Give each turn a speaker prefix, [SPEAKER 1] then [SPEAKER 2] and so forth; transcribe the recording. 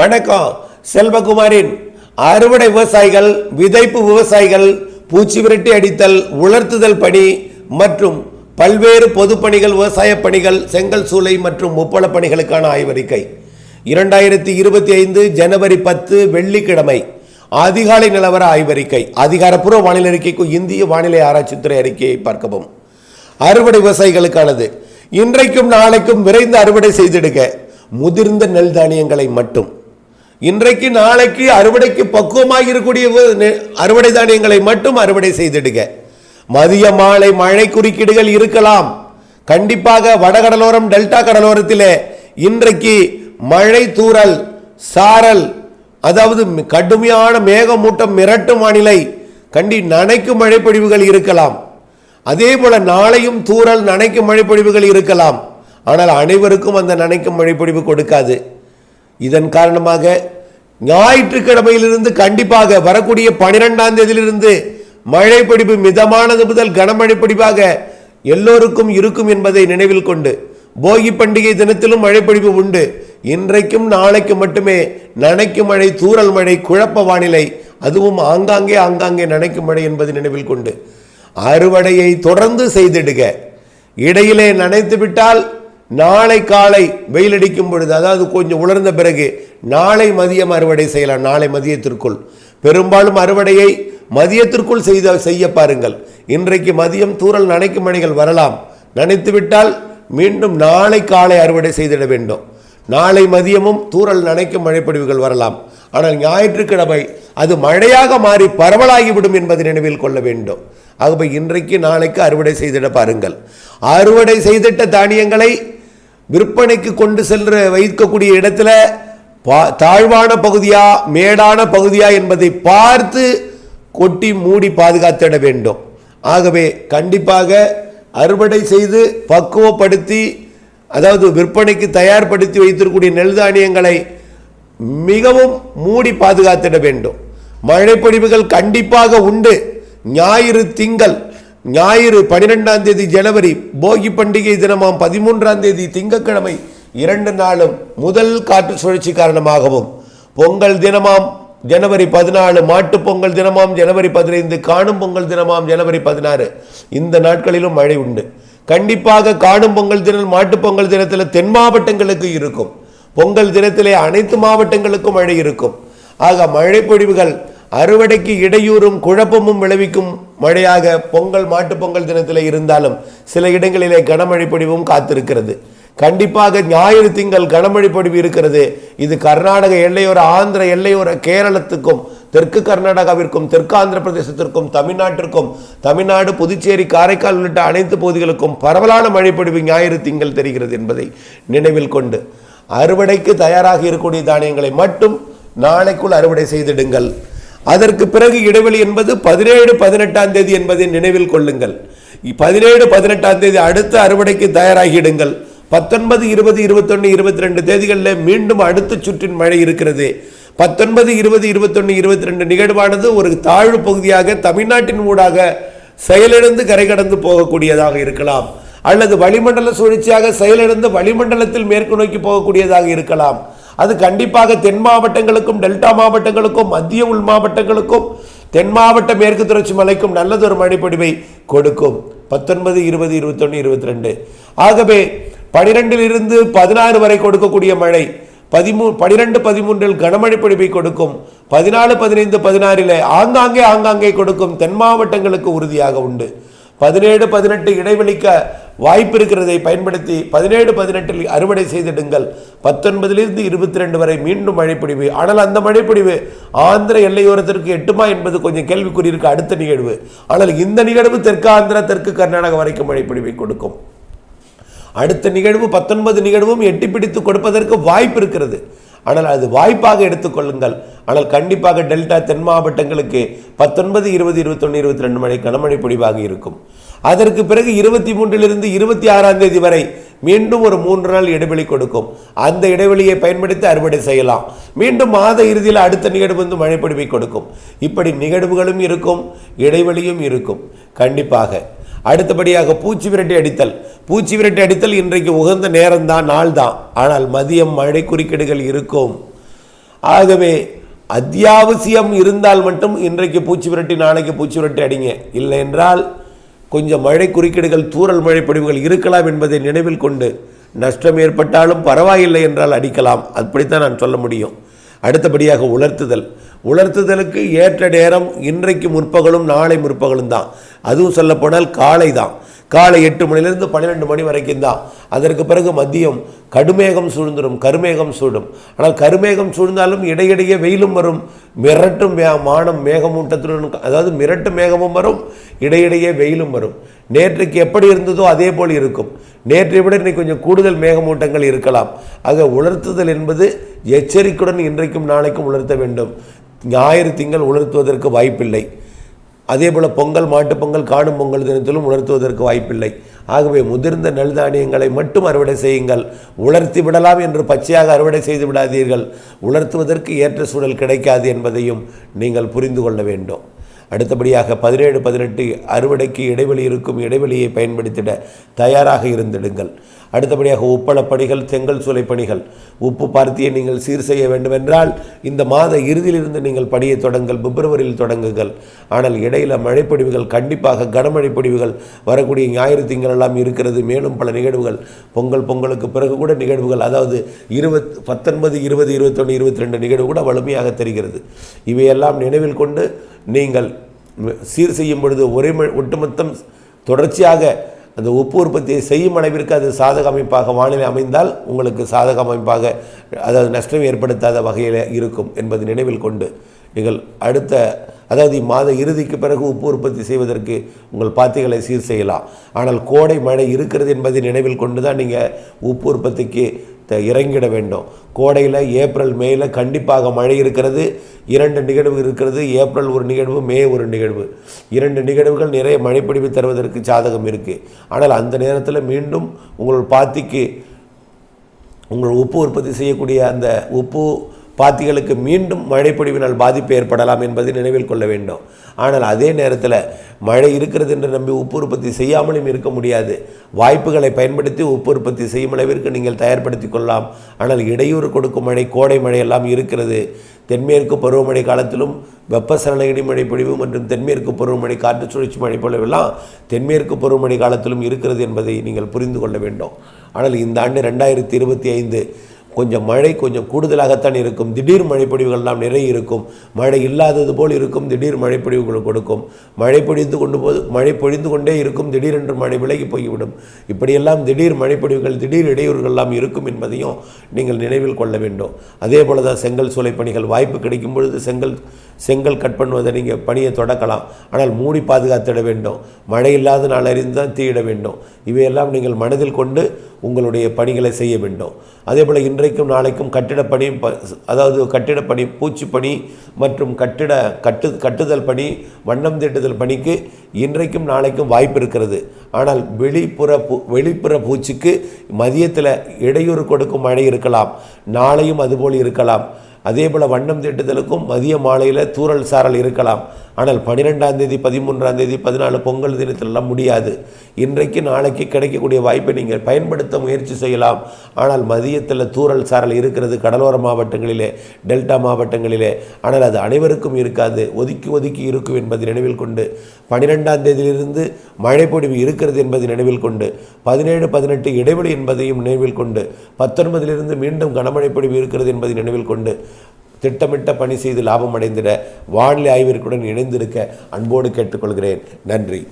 [SPEAKER 1] வணக்கம் செல்வகுமாரின் அறுவடை விவசாயிகள் விதைப்பு விவசாயிகள் பூச்சி விரட்டி அடித்தல் உலர்த்துதல் பணி மற்றும் பல்வேறு பொதுப்பணிகள் விவசாய பணிகள் செங்கல் சூளை மற்றும் முப்பள பணிகளுக்கான ஆய்வறிக்கை. இரண்டாயிரத்தி இருபத்தி ஐந்து ஜனவரி பத்து வெள்ளிக்கிழமை அதிகாலை நிலவர ஆய்வறிக்கை. அதிகாரப்பூர்வ வானிலை அறிக்கைக்கும் இந்திய வானிலை ஆராய்ச்சித்துறை அறிக்கையை பார்க்கவும். அறுவடை விவசாயிகளுக்கானது. இன்றைக்கும் நாளைக்கும் விரைந்து அறுவடை செய்திடுக. முதிர்ந்த நெல் தானியங்களை மட்டும். இன்றைக்கு நாளைக்கு அறுவடைக்கு பக்குவமாக இருக்கக்கூடிய நெ- அறுவடை தானியங்களை மட்டும் அறுவடை செய்திடுங்க மதிய மாலை மழை குறுக்கீடுகள் இருக்கலாம். கண்டிப்பாக வடகடலோரம் டெல்டா கடலோரத்திலே இன்றைக்கு மழை தூறல் சாரல் அதாவது கடுமையான மேகமூட்டம் மிரட்டும் வானிலை கண்டி நனைக்கும் மழைப்பொழிவுகள் இருக்கலாம். அதே போல நாளையும் தூறல் நனைக்கும் மழைப்பொழிவுகள் இருக்கலாம். ஆனால் அனைவருக்கும் அந்த நனைக்கும் மழைப்பொழிவு கொடுக்காது. இதன் காரணமாக ஞாயிற்றுக்கிழமையிலிருந்து கண்டிப்பாக வரக்கூடிய பனிரெண்டாம் தேதியிலிருந்து மழை பிடிப்பு மிதமானது முதல் கனமழை பிடிப்பாக எல்லோருக்கும் இருக்கும் என்பதை நினைவில் கொண்டு போகி பண்டிகை தினத்திலும் மழை பிடிப்பு உண்டு. இன்றைக்கும் நாளைக்கு மட்டுமே நனைக்கும் மழை தூறல் மழை குழப்ப வானிலை அதுவும் ஆங்காங்கே ஆங்காங்கே நனைக்கும் மழை என்பதை நினைவில் கொண்டு அறுவடையை தொடர்ந்து செய்திடுக. இடையிலே நனைத்து விட்டால் நாளை காலை வெயில் அடிக்கும் பொழுது அதாவது கொஞ்சம் உலர்ந்த பிறகு நாளை மதியம் அறுவடை செய்யலாம். நாளை மதியத்திற்குள். பெரும்பாலும் அறுவடையை மதியத்திற்குள் செய்த செய்ய பாருங்கள். இன்றைக்கு மதியம் தூரல் நனைக்கும் மணிகள் வரலாம். நினைத்துவிட்டால் மீண்டும் நாளை காலை அறுவடை செய்திட வேண்டும். நாளை மதியமும் தூரல் நனைக்கும் மழைப்பொழிவுகள் வரலாம். ஆனால் ஞாயிற்றுக்கிழமை அது மழையாக மாறி பரவலாகிவிடும் என்பதை நினைவில் கொள்ள வேண்டும். ஆகவே இன்றைக்கு நாளைக்கு அறுவடை செய்திட பாருங்கள். அறுவடை செய்திட்ட தானியங்களை விற்பனைக்கு கொண்டு செல்ற வைக்கக்கூடிய இடத்துல பா- தாழ்வான பகுதியா மேடான பகுதியா என்பதை பார்த்து கொட்டி மூடி பாதுகாத்திட வேண்டும். ஆகவே கண்டிப்பாக அறுவடை செய்து பக்குவப்படுத்தி அதாவது விற்பனைக்கு தயார்படுத்தி வைத்திருக்கக்கூடிய நெல் தானியங்களை மிகவும் மூடி பாதுகாத்திட வேண்டும். மழைப்பொழிவுகள் கண்டிப்பாக உண்டு. ஞாயிறு திங்கள் ஞாயிறு பனிரெண்டாம் தேதி ஜனவரி போகி பண்டிகை தினமாம் பதிமூன்றாம் தேதி திங்கட்கிழமை இரண்டு நாளும் முதல் காற்று சுழற்சி காரணமாகவும் பொங்கல் தினமாம் ஜனவரி பதினாலு மாட்டுப் பொங்கல் தினமாம் ஜனவரி பதினைந்து காணும் பொங்கல் தினமாம் ஜனவரி பதினாறு. இந்த நாட்களிலும் மழை உண்டு. கண்டிப்பாக காணும் பொங்கல் தினம் மாட்டுப் பொங்கல் தினத்தில் தென் மாவட்டங்களுக்கு இருக்கும். பொங்கல் தினத்திலே அனைத்து மாவட்டங்களுக்கும் மழை இருக்கும். ஆக மழை பொழிவுகள் அறுவடைக்கு இடையூறும் குழப்பமும் விளைவிக்கும் மழையாக பொங்கல் மாட்டு பொங்கல் தினத்தில் இருந்தாலும் சில இடங்களிலே கனமழை பொழிவும் காத்திருக்கிறது. கண்டிப்பாக ஞாயிறு திங்கள் கனமழை பொழிவு இருக்கிறது. இது கர்நாடக எல்லையோர ஆந்திர எல்லையோர கேரளத்துக்கும் தெற்கு கர்நாடகாவிற்கும் தெற்கு ஆந்திர பிரதேசத்திற்கும் தமிழ்நாட்டிற்கும் தமிழ்நாடு புதுச்சேரி காரைக்கால் உள்ளிட்ட அனைத்து பகுதிகளுக்கும் பரவலான மழைப்பொழிவு ஞாயிறு திங்கள் தெரிகிறது என்பதை நினைவில் கொண்டு அறுவடைக்கு தயாராக இருக்கக்கூடிய தானியங்களை மட்டும் நாளைக்குள் அறுவடை செய்திடுங்கள். அதற்கு பிறகு இடைவெளி என்பது பதினேழு பதினெட்டாம் தேதி என்பதை நினைவில் கொள்ளுங்கள். பதினேழு பதினெட்டாம் தேதி அடுத்த அறுவடைக்கு தயாராகிடுங்கள். பத்தொன்பது இருபது இருபத்தொன்று இருபத்தி ரெண்டு தேதிகளில் மீண்டும் அடுத்த சுற்றின் மழை இருக்கிறது. பத்தொன்பது இருபது இருபத்தொன்னு இருபத்தி ரெண்டு நிகழ்வானது ஒரு தாழ்வு பகுதியாக தமிழ்நாட்டின் ஊடாக செயலிழந்து கரை கடந்து போகக்கூடியதாக இருக்கலாம். அல்லது வளிமண்டல சுழற்சியாக செயலிழந்து வளிமண்டலத்தில் மேற்கு நோக்கி போகக்கூடியதாக இருக்கலாம். அது கண்டிப்பாக தென் மாவட்டங்களுக்கும் டெல்டா மாவட்டங்களுக்கும் மத்திய உள் மாவட்டங்களுக்கும் தென் மாவட்ட மேற்கு தொடர்ச்சி மலைக்கும் நல்லதொரு மழைப்பொடிவை கொடுக்கும். பத்தொன்பது இருபது இருபத்தொன்று இருபத்தி ரெண்டு ஆகவே பனிரெண்டிலிருந்து பதினாறு வரை கொடுக்கக்கூடிய மழை பதிமூ பனிரெண்டு பதிமூன்றில் கனமழை பொழிவை கொடுக்கும். பதினாலு பதினைந்து பதினாறில் ஆங்காங்கே ஆங்காங்கே கொடுக்கும் தென் மாவட்டங்களுக்கு உறுதியாக உண்டு. பதினேழு பதினெட்டு இடைவெளிக்க வாய்ப்பு இருக்கிறதை பயன்படுத்தி பதினேழு பதினெட்டில் அறுவடை செய்திடுங்கள். பத்தொன்பதிலிருந்து இருபத்தி ரெண்டு வரை மீண்டும் மழைப்பொழிவு ஆனால் அந்த மழைப்பொழிவு ஆந்திர எல்லையோரத்திற்கு எட்டுமா என்பது கொஞ்சம் கேள்விக்குறி இருக்கு அடுத்த நிகழ்வு. ஆனால் இந்த நிகழ்வு தெற்கு ஆந்திரா தெற்கு கர்நாடகா வரைக்கும் மழைப்பொழிவை கொடுக்கும். அடுத்த நிகழ்வு பத்தொன்பது நிகழ்வும் எட்டி பிடித்து கொடுப்பதற்கு வாய்ப்பு இருக்கிறது ஆனால் அது வாய்ப்பாக எடுத்துக்கொள்ளுங்கள். ஆனால் கண்டிப்பாக டெல்டா தென் மாவட்டங்களுக்கு பத்தொன்பது இருபது இருபத்தொன்று இருபத்தி ரெண்டு மழை கனமழை பொழிவாக இருக்கும். அதற்கு பிறகு இருபத்தி மூன்றிலிருந்து இருபத்தி ஆறாம் தேதி வரை மீண்டும் ஒரு மூன்று நாள் இடைவெளி கொடுக்கும். அந்த இடைவெளியை பயன்படுத்தி அறுவடை செய்யலாம். மீண்டும் மாத இறுதியில் அடுத்த நிகழ்வு வந்து மழைப்பொழிவை கொடுக்கும். இப்படி நிகழ்வுகளும் இருக்கும் இடைவெளியும் இருக்கும். கண்டிப்பாக. அடுத்தபடியாக பூச்சி விரட்டி அடித்தல். பூச்சி விரட்டி அடித்தல் இன்றைக்கு உகந்த நேரம்தான் நாள் தான் ஆனால் மதியம் மழை குறுக்கீடுகள் இருக்கும். ஆகவே அத்தியாவசியம் இருந்தால் மட்டும் இன்றைக்கு பூச்சி விரட்டி நாளைக்கு பூச்சி விரட்டி அடிங்க. இல்லை என்றால் கொஞ்சம் மழை குறுக்கீடுகள் தூறல் மழை பொழிவுகள் இருக்கலாம் என்பதை நினைவில் கொண்டு நஷ்டம் ஏற்பட்டாலும் பரவாயில்லை என்றால் அடிக்கலாம். அப்படித்தான் நான் சொல்ல முடியும். அடுத்தபடியாக உலர்த்துதல். உலர்த்துதலுக்கு ஏற்ற நேரம் இன்றைக்கு முற்பகலும் நாளை முற்பகலும் தான். அதுவும் சொல்லப்போனால் காலை தான் காலை எட்டு மணிலேருந்து பன்னிரெண்டு மணி வரைக்கும் தான். அதற்கு பிறகு மதியம் கடுமேகம் சூழ்ந்துடும் கருமேகம் சூடும். ஆனால் கருமேகம் சூழ்ந்தாலும் இடையிடையே வெயிலும் வரும். மிரட்டும் மே மானம் மேகமூட்டத்துடன் அதாவது மிரட்டு மேகமும் வரும் இடையிடையே வெயிலும் வரும். நேற்றுக்கு எப்படி இருந்ததோ அதே போல் இருக்கும். நேற்றை விட இன்னைக்கு கொஞ்சம் கூடுதல் மேகமூட்டங்கள் இருக்கலாம். ஆக உலர்த்துதல் என்பது எச்சரிக்கையுடன் இன்றைக்கும் நாளைக்கும் உலர்த்த வேண்டும். ஞாயிறு திங்கள் உலர்த்துவதற்கு வாய்ப்பில்லை. அதே போல் பொங்கல் மாட்டுப் பொங்கல் காணும் பொங்கல் தினத்திலும் உணர்த்துவதற்கு வாய்ப்பில்லை. ஆகவே முதிர்ந்த நெல் தானியங்களை மட்டும் அறுவடை செய்யுங்கள். உலர்த்தி விடலாம் என்று பச்சையாக அறுவடை செய்து விடாதீர்கள். உலர்த்துவதற்கு ஏற்ற சூழல் கிடைக்காது என்பதையும் நீங்கள் புரிந்து கொள்ள வேண்டும். அடுத்தபடியாக பதினேழு பதினெட்டு அறுவடைக்கு இடைவெளி இருக்கும் இடைவெளியை பயன்படுத்திட தயாராக இருந்திடுங்கள். அடுத்தபடியாக உப்பளப்பணிகள் செங்கல் சூளை பணிகள் உப்பு பார்த்தியை நீங்கள் சீர் செய்ய வேண்டுமென்றால் இந்த மாத இறுதியிலிருந்து நீங்கள் பணியை தொடங்குங்கள் பிப்ரவரியில் தொடங்குங்கள். ஆனால் இடையில மழைப்பொடிவுகள் கண்டிப்பாக கனமழை பொடிவுகள் வரக்கூடிய ஞாயிறு திங்களெல்லாம் இருக்கிறது. மேலும் பல நிகழ்வுகள் பொங்கல் பொங்கலுக்கு பிறகு கூட நிகழ்வுகள் அதாவது இருபத் பத்தொன்பது இருபது இருபத்தொன்று இருபத்தி ரெண்டு நிகழ்வு கூட வலிமையாக தெரிகிறது. இவையெல்லாம் நினைவில் கொண்டு நீங்கள் சீர் செய்யும் பொழுது ஒரே ம- ஒட்டுமொத்தம் தொடர்ச்சியாக அந்த உப்பு உற்பத்தியை செய்யும் அளவிற்கு அது சாதக அமைப்பாக வானிலை அமைந்தால் உங்களுக்கு சாதக அமைப்பாக அதாவது நஷ்டம் ஏற்படுத்தாத வகையில் இருக்கும் என்பதை நினைவில் கொண்டு நீங்கள் அடுத்த அதாவது மாத இறுதிக்கு பிறகு உப்பு உற்பத்தி செய்வதற்கு உங்கள் பாத்திகளை சீர் செய்யலாம். ஆனால் கோடை மழை இருக்கிறது என்பதை நினைவில் கொண்டு தான் நீங்கள் உப்பு உற்பத்திக்கு இறங்கிட வேண்டும். கோடையில் ஏப்ரல் மேயில் கண்டிப்பாக மழை இருக்கிறது. இரண்டு நிகழ்வு இருக்கிறது. ஏப்ரல் ஒரு நிகழ்வு மே ஒரு நிகழ்வு. இரண்டு நிகழ்வுகள் நிறைய மழைப்பிடிவு தருவதற்கு சாதகம் இருக்குது ஆனால் அந்த நேரத்தில் மீண்டும் உங்கள் பாத்திக்கு உங்கள் உப்பு உற்பத்தி செய்யக்கூடிய அந்த உப்பு பாத்திகளுக்கு மீண்டும் மழைப்பொழிவினால் பாதிப்பு ஏற்படலாம் என்பதை நினைவில் கொள்ள வேண்டும். ஆனால் அதே நேரத்தில் மழை இருக்கிறது என்று நம்பி உப்பு உற்பத்தி செய்யாமலும் இருக்க முடியாது. வாய்ப்புகளை பயன்படுத்தி உப்பு உற்பத்தி செய்யும் அளவிற்கு நீங்கள் தயார்படுத்தி கொள்ளலாம். ஆனால் இடையூறு கொடுக்கும் மழை கோடை மழை எல்லாம் இருக்கிறது. தென்மேற்கு பருவமழை காலத்திலும் வெப்பசலன இடிமழை பொழிவு மற்றும் தென்மேற்கு பருவமழை காற்று சுழற்சி மழை பொழிவெல்லாம் தென்மேற்கு பருவமழை காலத்திலும் இருக்கிறது என்பதை நீங்கள் புரிந்து கொள்ள வேண்டும். ஆனால் இந்த ஆண்டு ரெண்டாயிரத்தி இருபத்தி ஐந்து கொஞ்சம் மழை கொஞ்சம் கூடுதலாகத்தான் இருக்கும். திடீர் மழைப்பொழிவுகள்லாம் நிறைய இருக்கும். மழை இல்லாதது போல் இருக்கும். திடீர் மழைப்பொழிவுகள் கொடுக்கும். மழை பொழிந்து கொண்டு போது மழை பொழிந்து கொண்டே இருக்கும். திடீரென்று மழை விலகி போய்விடும். இப்படியெல்லாம் திடீர் மழைப்பொழிவுகள் திடீர் இடையூறுகள்லாம் இருக்கும் என்பதையும் நீங்கள் நினைவில் கொள்ள வேண்டும். அதே போல தான் செங்கல் சூளை பணிகள் வாய்ப்பு கிடைக்கும் பொழுது செங்கல் செங்கல் கட் பண்ணுவதை நீங்கள் பணியை தொடக்கலாம். ஆனால் மூடி பாதுகாத்திட வேண்டும். மழை இல்லாத நாள் அறிந்து தான் தீயிட வேண்டும். இவையெல்லாம் நீங்கள் மனதில் கொண்டு உங்களுடைய பணிகளை செய்ய வேண்டும். அதே போல் இன்றைக்கும் நாளைக்கும் கட்டிடப்பணி ப- அதாவது கட்டிடப்பணி பூச்சிப்பணி மற்றும் கட்டிட கட்டு கட்டுதல் பணி வண்ணம் தீட்டுதல் பணிக்கு இன்றைக்கும் நாளைக்கும் வாய்ப்பு இருக்கிறது. ஆனால் வெளிப்புற பூ வெளிப்புற பூச்சிக்கு மதியத்தில் இடையூறு கொடுக்கும் மழை இருக்கலாம் நாளையும் அதுபோல் இருக்கலாம். அதே போல் வண்ணம் தீட்டுதலுக்கும் மதிய மாலையில் தூறல் சாரல் இருக்கலாம். ஆனால் பன்னிரெண்டாம் தேதி பதிமூன்றாம் தேதி பதினாலு பொங்கல் தினத்திலெல்லாம் முடியாது. இன்றைக்கு நாளைக்கு கிடைக்கக்கூடிய வாய்ப்பை நீங்கள் பயன்படுத்த முயற்சி செய்யலாம். ஆனால் மதியத்தில் தூறல் சாரல் இருக்கிறது கடலோர மாவட்டங்களிலே டெல்டா மாவட்டங்களிலே. ஆனால் அது அனைவருக்கும் இருக்காது. ஒதுக்கி ஒதுக்கி இருக்கும் என்பதை நினைவில் கொண்டு பன்னிரெண்டாம் தேதியிலிருந்து மழைப்பொழிவு இருக்கிறது என்பதை நினைவில் கொண்டு பதினேழு பதினெட்டு இடைவெளி என்பதையும் நினைவில் கொண்டு பத்தொன்பதிலிருந்து மீண்டும் கனமழை பொழிவு இருக்கிறது என்பதை நினைவில் கொண்டு திட்டமிட்ட பணி செய்து லாபம் அடைந்திட வானிலை ஆய்விற்குடன் இணைந்திருக்க அன்போடு கேட்டுக்கொள்கிறேன். நன்றி.